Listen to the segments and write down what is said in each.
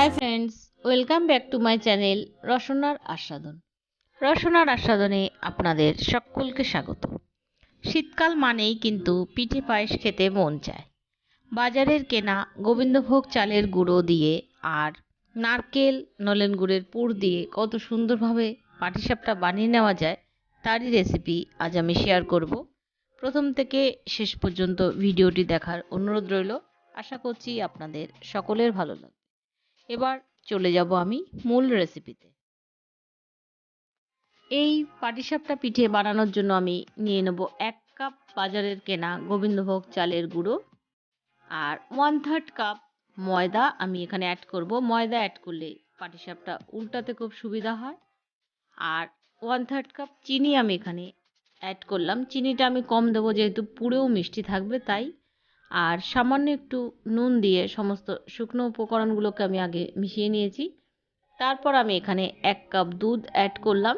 Hi friends welcome back to my channel রসনার আস্বাদন রসনার আস্বাদনে আপনাদের সকলকে স্বাগত। শীতকাল মানেই কিন্তু পিঠে পায়েস খেতে মন চায়। বাজারের কেনা গোবিন্দভোগ চালের গুঁড়ো দিয়ে আর নারকেল, নলেন গুড়ের পুর দিয়ে কত সুন্দরভাবে পাটিসাপটা বানিয়ে নেওয়া যায়, তারই রেসিপি আজ আমি শেয়ার করব। প্রথম থেকে শেষ পর্যন্ত ভিডিওটি দেখার অনুরোধ রইল। আশা করছি আপনাদের সকলের ভালো লাগবে। এবার চলে যাব আমি মূল রেসিপিতে এই পাটিসাপটা পিঠে বানানোর জন্য আমি নিয়ে নেব এক কাপ বাজারের কেনা গোবিন্দভোগ চালের গুঁড়ো আর ওয়ান থার্ড কাপ ময়দা আমি এখানে অ্যাড করব। ময়দা অ্যাড করলে পাটিসাপটা উল্টাতে খুব সুবিধা হয়। আর ওয়ান থার্ড কাপ চিনি আমি এখানে অ্যাড করলাম। চিনিটা আমি কম দেবো যেহেতু পুরেও মিষ্টি থাকবে, তাই আর সামান্য একটু নুন দিয়ে সমস্ত শুকনো উপকরণগুলোকে আমি আগে মিশিয়ে নিয়েছি। তারপর আমি এখানে এক কাপ দুধ অ্যাড করলাম।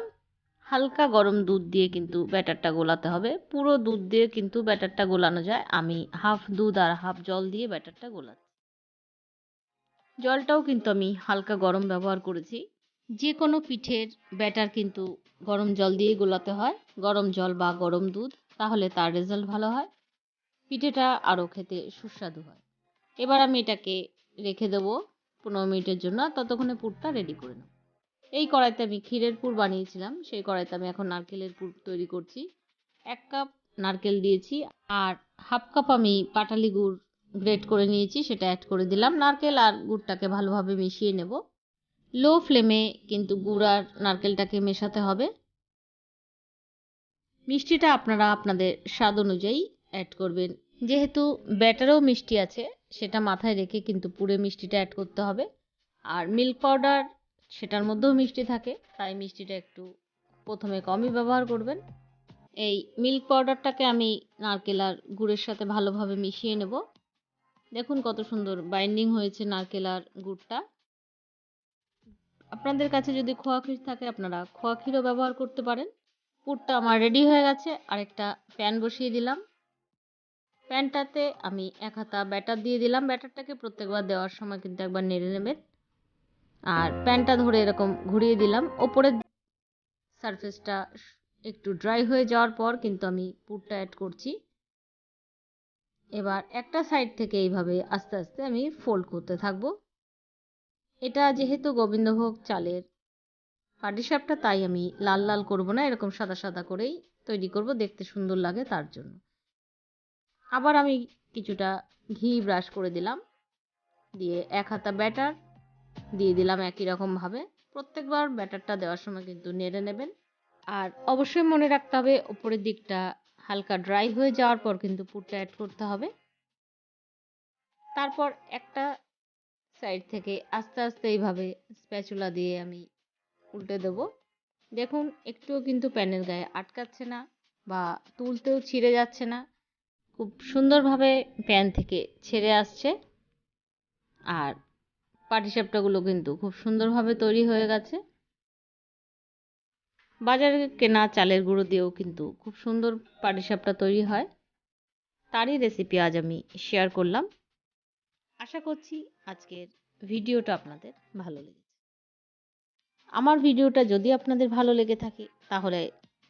হালকা গরম দুধ দিয়ে কিন্তু ব্যাটারটা গোলাতে হবে। পুরো দুধ দিয়ে কিন্তু ব্যাটারটা গোলানো যায়। আমি হাফ দুধ আর হাফ জল দিয়ে ব্যাটারটা গোলাচ্ছি। জলটাও কিন্তু আমি হালকা গরম ব্যবহার করেছি। যে কোনো পিঠের ব্যাটার কিন্তু গরম জল দিয়ে গোলাতে হয়। গরম জল বা গরম দুধ, তাহলে তার রেজাল্ট ভালো হয়। পিঠেটা আরও খেতে সুস্বাদু হয়। এবার আমি এটাকে রেখে দেবো পনেরো মিনিটের জন্য ততক্ষণে পুরটা রেডি করে নেব। এই কড়াইতে আমি ক্ষীরের পুর বানিয়েছিলাম, সেই কড়াইতে আমি এখন নারকেলের পুর তৈরি করছি। এক কাপ নারকেল দিয়েছি, আর হাফ কাপ আমি পাটালি গুড় গ্রেট করে নিয়েছি, সেটা অ্যাড করে দিলাম। নারকেল আর গুড়টাকে ভালোভাবে মিশিয়ে নেব। লো ফ্লেমে কিন্তু গুড় আর নারকেলটাকে মেশাতে হবে। মিষ্টিটা আপনারা আপনাদের স্বাদ অনুযায়ী অ্যাড করবেন। যেহেতু ব্যাটারেও মিষ্টি আছে, সেটা মাথায় রেখে কিন্তু পুরে মিষ্টিটা অ্যাড করতে হবে। আর মিল্ক পাউডার সেটার মধ্যেও মিষ্টি থাকে, তাই মিষ্টিটা একটু প্রথমে কমই ব্যবহার করবেন। এই মিল্ক পাউডারটাকে আমি নারকেল আর গুড়ের সাথে ভালোভাবে মিশিয়ে নেব। দেখুন কত সুন্দর বাইন্ডিং হয়েছে নারকেল আর গুড়টা। আপনাদের কাছে যদি খোয়া ক্ষীর থাকে, আপনারা খোয়া ব্যবহার করতে পারেন। পুরটা আমার রেডি হয়ে গেছে, আরেকটা প্যান বসিয়ে দিলাম। প্যানটাতে আমি এক হাতা ব্যাটার দিয়ে দিলাম। ব্যাটারটাকে প্রত্যেকবার দেওয়ার সময় কিন্তু একবার নেড়ে নেবেন। আর প্যানটা ধরে এরকম ঘুরিয়ে দিলাম। ওপরের সারফেসটা একটু ড্রাই হয়ে যাওয়ার পর কিন্তু আমি পুরটা অ্যাড করছি। এবার একটা সাইড থেকে এইভাবে আস্তে আস্তে আমি ফোল্ড করতে থাকব। এটা যেহেতু গোবিন্দভোগ চালের পাটিসাপটা তাই আমি লাল লাল করব না, এরকম সাদা সাদা করেই তৈরি করব। দেখতে সুন্দর লাগে তার জন্য। আবার আমি কিছুটা ঘি ব্রাশ করে দিলাম। দিয়ে এক হাতা ব্যাটার দিয়ে দিলাম একই রকমভাবে প্রত্যেকবার ব্যাটারটা দেওয়ার সময় কিন্তু নেড়ে নেবেন। আর অবশ্যই মনে রাখতে হবে, ওপরের দিকটা হালকা ড্রাই হয়ে যাওয়ার পর কিন্তু পুরটা অ্যাড করতে হবে। তারপর একটা সাইড থেকে আস্তে আস্তে এইভাবে স্প্যাচুলা দিয়ে আমি উল্টে দেব। দেখুন, একটুও কিন্তু প্যানের গায়ে আটকাচ্ছে না বা তুলতেও ছিঁড়ে যাচ্ছে না। খুব সুন্দরভাবে প্যান থেকে ছেড়ে আসছে। আর পাটিসাপটাগুলো কিন্তু খুব সুন্দরভাবে তৈরি হয়ে গেছে। বাজারে কেনা চালের গুঁড়ো দিয়েও কিন্তু খুব সুন্দর পাটিসাপটা তৈরি হয়। তারই রেসিপি আজ আমি শেয়ার করলাম। আশা করছি আজকের ভিডিওটা আপনাদের ভালো লেগেছে। আমার ভিডিওটা যদি আপনাদের ভালো লেগে থাকে, তাহলে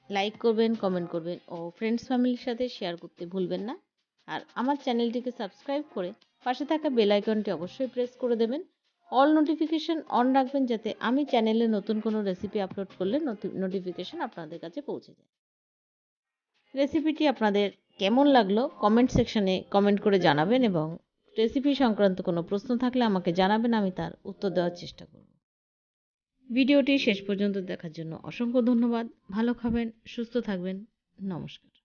লাইক করবেন কমেন্ট করবেন ও ফ্রেন্ডস ফ্যামিলির সাথে শেয়ার করতে ভুলবেন না। আর আমার চ্যানেলটিকে সাবস্ক্রাইব করে পাশে থাকা বেল আইকনটি অবশ্যই প্রেস করে দেবেন। অল নোটিফিকেশন অন রাখবেন যাতে আমি চ্যানেলে নতুন কোনো রেসিপি আপলোড করলে নোটিফিকেশন আপনাদের কাছে পৌঁছে যায়। রেসিপিটি আপনাদের কেমন লাগল কমেন্ট সেকশনে কমেন্ট করে জানাবেন এবং রেসিপি সংক্রান্ত কোনো প্রশ্ন থাকলে আমাকে জানাবেন, আমি তার উত্তর দেওয়ার চেষ্টা করব। ভিডিওটি শেষ পর্যন্ত দেখার জন্য অসংখ্য ধন্যবাদ। ভালো খাবেন সুস্থ থাকবেন। নমস্কার।